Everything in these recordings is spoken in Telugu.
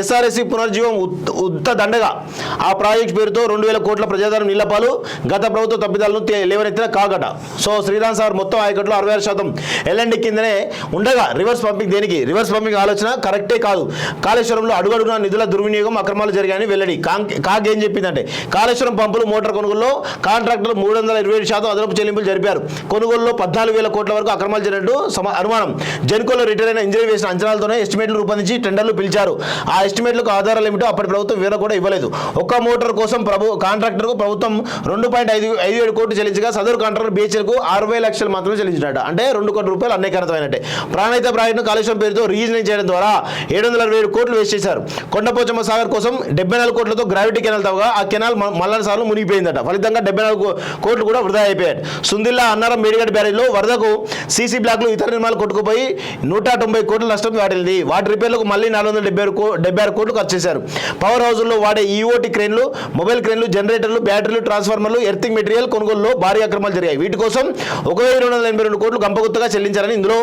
ఎస్ఆర్ఎస్సి పునర్జీవం ఉత్త దండగా. ఆ ప్రాజెక్ట్ పేరుతో రెండు వేల కోట్ల ప్రజాధనం నిలపాలు గత ప్రభుత్వ తప్పిదాలను లేవనెత్తిన కాగట. సో శ్రీరామ్ సార్ మొత్తం ఆయకట్లో అరవై ఆరు శాతం ఎల్ఎండి కిందనే ఉండగా రివర్స్ పంపింగ్ దేనికి? రివర్స్ పంపింగ్ ఆలోచన కరెక్టే కాదు. కాళేశ్వరంలో అడుగడుగున నిధుల దుర్వినియోగం అక్రమాలు జరిగాయని వెల్లడి. కాగ్ ఏం చెప్పిందంటే కాళేశ్వరం పంపులు మోటార్ కొనుగోలులో కాంట్రాక్టులు మూడు వందల ఇరవై ఏడు శాతం అదనపు చెల్లింపులు జరిపారు. కొనుగోలులో పద్నాలుగు వేల కోట్ల వరకు అక్రమాలు జరిగినట్టు అనుమానం. జెన్కోలో రిటైర్ అయిన ఇంజనీర్ వేసిన అంచనాలతోనే ఎస్టిమేట్లు రూపొందించి టెండర్లు పిలిచారు. ఆ ఎస్టిమేట్లకు ఆధారాలు ఏమిటో అప్పటి ప్రభుత్వం వివరణ కూడా ఇవ్వలేదు. ఒక్క మోటార్ కోసం ప్రభు కాంట్రాక్టర్కు ప్రభుత్వం రెండు పాయింట్ ఐదు ఐదు ఏడు కోట్లు చెల్లించగా సదరు కాంట్రాక్టర్ బీహెచ్ఎల్కు అరవై లక్షలు మాత్రమే చెల్లించినట్టు. అంటే రెండు కోట్ల రూపాయలు అన్నేకరతమైనట్టే. ప్రాణహిత ప్రాజెక్టును కాలుష్యం పేరుతో రీజనింగ్ చేయడం ద్వారా ఏడు వందల అరవై ఏడు కోట్లు వేస్ట్ చేశారు. కొండపోచమ్మ సాగర్ కోసం డెబ్బై నాలుగు కోట్లతో గ్రావిటీ కెనాల్ తవ్వగా ఆ కెనాల్ మ- మల్లన సార్లు మునిగిపోయిందట. ఫలితంగా డెబ్బై నాలుగు కోట్లు కూడా వృధా అయిపోయాయి సుందిల్లా అన్నారం మేడిగడ్డ బ్యారేజ్లో వరదకు సీసీ బ్లాక్లు ఇతర నిర్మాణాలు కొట్టుకుపోయి నూట తొంభై కోట్ల నష్టం వాటిల్లింది. వాటి రిపేర్లకు మళ్ళీ నాలుగు వందల డెబ్బై డెబ్బై ఆరు కోట్లు ఖర్చు చేశారు. పవర్ హౌజుల్లో వాడే ఈఓటీ క్రేన్లు మొబైల్ క్రేన్లు జనరేటర్లు బ్యాటరీలు ట్రాన్స్ఫార్మర్లు ఎర్థింగ్ మెటీరియల్ కొనుగోలులో భారీ అక్రమాలు జరిగాయి. వీటి కోసం ఒక వెయ్యి రెండు వందల ఎనభై రెండు కోట్లు గంపగుత్తగా చెల్లించారని ఇందులో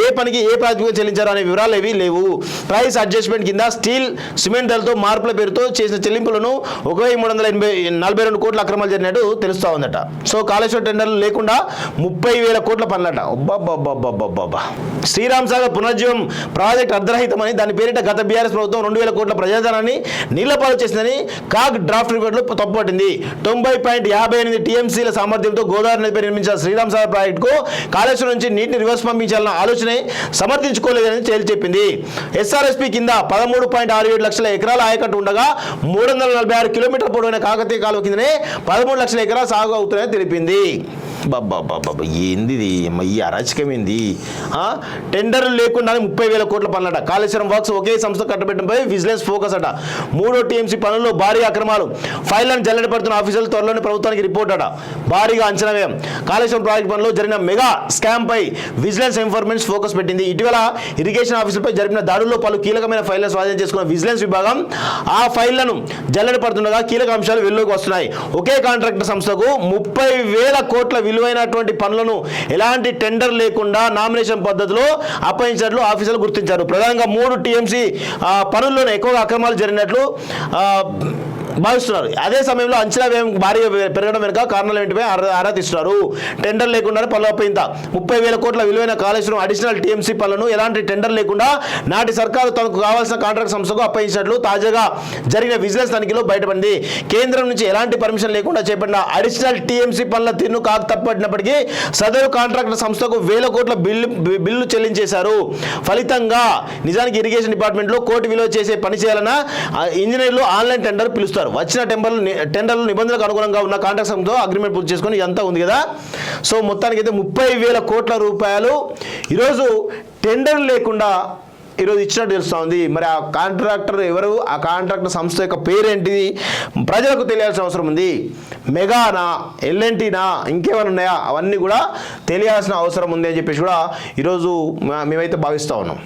ఏ పనికి ఏ ప్రాతిపదికన చెల్లించారు అనే వివరాలు ఏవీ లేవు. ప్రైస్ అడ్జస్ట్మెంట్ కింద స్టీల్ సిమెంట్ ధరలతో మార్పుల పేరుతో చేసిన చెల్లింపులను ఒక వెయ్యి మూడు వందల ఎనభై నలభై రెండు కోట్ల అక్రమాలు జరిగినట్టు తెలుస్తా ఉందట. సో కాళేశ్వర టెండర్లు లేకుండా ముప్పై వేల కోట్ల పనులట. అబ్బబ్బబ్బబ్బబ్బబ్బా శ్రీరామ్ సాగర్ పునర్జీవం ప్రాజెక్ట్ అర్ధరహితమని దాని పేరిట గత బీఆర్ఎస్ ప్రభుత్వం రెండు వేల కోట్ల ప్రజాధనాన్ని నీళ్ళపాలు చేసిందని కాగ్ డ్రాఫ్ట్ రిపోర్ట్లో తప్పుపట్టింది తొంభై పాయింట్ యాభై ఎనిమిది టీఎంసీల సామర్థ్యంతో గోదావరి నదిపై నిర్మించిన శ్రీరామ్ సాగర్ ప్రాజెక్టుకు కాళేశ్వరం నుంచి నీటిని రివర్స్ పంపించాలన్న ఆలోచనే సమర్థించుకోలేదని తేల్చి చెప్పింది. కింద పదమూడు పాయింట్ ఆరు ఏడు లక్షల ఎకరాల ఆయకట్టు ఉండగా మూడు వందల నలభై ఆరు కిలోమీటర్ పొడవైన కాకతీయ కాలువ కిందనే పదమూడు లక్షల ఎకరాలు సాగు అవుతున్నాయని తెలిపింది. బాబా ఏంది ఈ అరాచకం ఏంది? టెండర్లు లేకుండా ముప్పై వేల కోట్ల పనులట. కాళేశ్వరం వర్క్స్ ఒకే సంస్థ కట్టబెట్టడంపై విజిలెన్స్ ఫోకస్ అట. మూడో టీఎంసీ పనుల్లో భారీ అక్రమాలు. ఫైళ్ళను జల్లెడ పడుతున్న ఆఫీసర్లు త్వరలోనే ప్రభుత్వానికి రిపోర్ట్ అట. భారీగా అంచనా వ్యయం. కాళేశ్వరం ప్రాజెక్ట్ పనుల్లో జరిగిన మెగా స్కామ్ పై విజిలెన్స్ ఇన్ఫర్మేషన్ ఫోకస్ పెట్టింది. ఇటీవల ఇరిగేషన్ ఆఫీసులపై జరిపిన దాడుల్లో పలు కీలకమైన ఫైళ్ళను స్వాధీనం చేసుకున్న విజిలెన్స్ విభాగం ఆ ఫైళ్ళను జల్లెడ పడుతుండగా కీలక అంశాలు వెలుగులోకి వస్తున్నాయి. ఒకే కాంట్రాక్టర్ సంస్థకు ముప్పై వేల కోట్ల విలువైనటువంటి పనులను ఎలాంటి టెండర్ లేకుండా నామినేషన్ పద్ధతిలో అప్పగించినట్లు ఆఫీసర్లు గుర్తించారు. ప్రధానంగా మూడు టీఎంసీ పనుల్లోనే ఎక్కువగా అక్రమాలు జరిగినట్లు భావిస్తున్నారు. అదే సమయంలో అంచనా వ్యయం భారీ పెరగడం వెనుక కారణాలు ఏంటిపై ఆరా తీస్తున్నారు. టెండర్ లేకుండా పనులు ముప్పై వేల కోట్ల విలువైన కాళేశ్వరం అడిషనల్ టీఎంసీ పనులను ఎలాంటి టెండర్ లేకుండా నాటి సర్కారు తనకు కావాల్సిన కాంట్రాక్ట్ సంస్థకు అప్పగించినట్లు తాజాగా జరిగిన విజిలెన్స్ తనిఖీలో బయటపడింది. కేంద్రం నుంచి ఎలాంటి పర్మిషన్ లేకుండా చేపట్టిన అడిషనల్ టీఎంసీ పనుల తీరును కాకు తప్పట్టినప్పటికీ సదరు కాంట్రాక్టర్ సంస్థకు వేల కోట్ల బిల్లు బిల్లు చెల్లించేశారు. ఫలితంగా నిజానికి ఇరిగేషన్ డిపార్ట్మెంట్లో కోటి విలువ చేసే పని చేయాలన్న ఆ, ఇంజనీర్లు ఆన్లైన్ టెండర్ పిలుస్తారు. వచ్చిన టెండర్లు టెండర్లు నిబంధనలకు అనుగుణంగా ఉన్న కాంట్రాక్ట్తో అగ్రిమెంట్ పూర్తి చేసుకొని ఇదంతా ఉంది కదా. సో మొత్తానికి అయితే ముప్పై వేల కోట్ల రూపాయలు. ఈరోజు టెండర్ లేకుండా ఈరోజు ఇచ్చినట్టు తెలుస్తూ ఉంది మరి ఆ కాంట్రాక్టర్ ఎవరు? ఆ కాంట్రాక్టర్ సంస్థ యొక్క పేరేంటిది ప్రజలకు తెలియాల్సిన అవసరం ఉంది. మెగానా ఎల్ఎన్టీనా ఇంకేమైనా ఉన్నాయా? అవన్నీ కూడా తెలియాల్సిన అవసరం ఉంది అని చెప్పేసి కూడా ఈరోజు మేమైతే భావిస్తూ ఉన్నాం.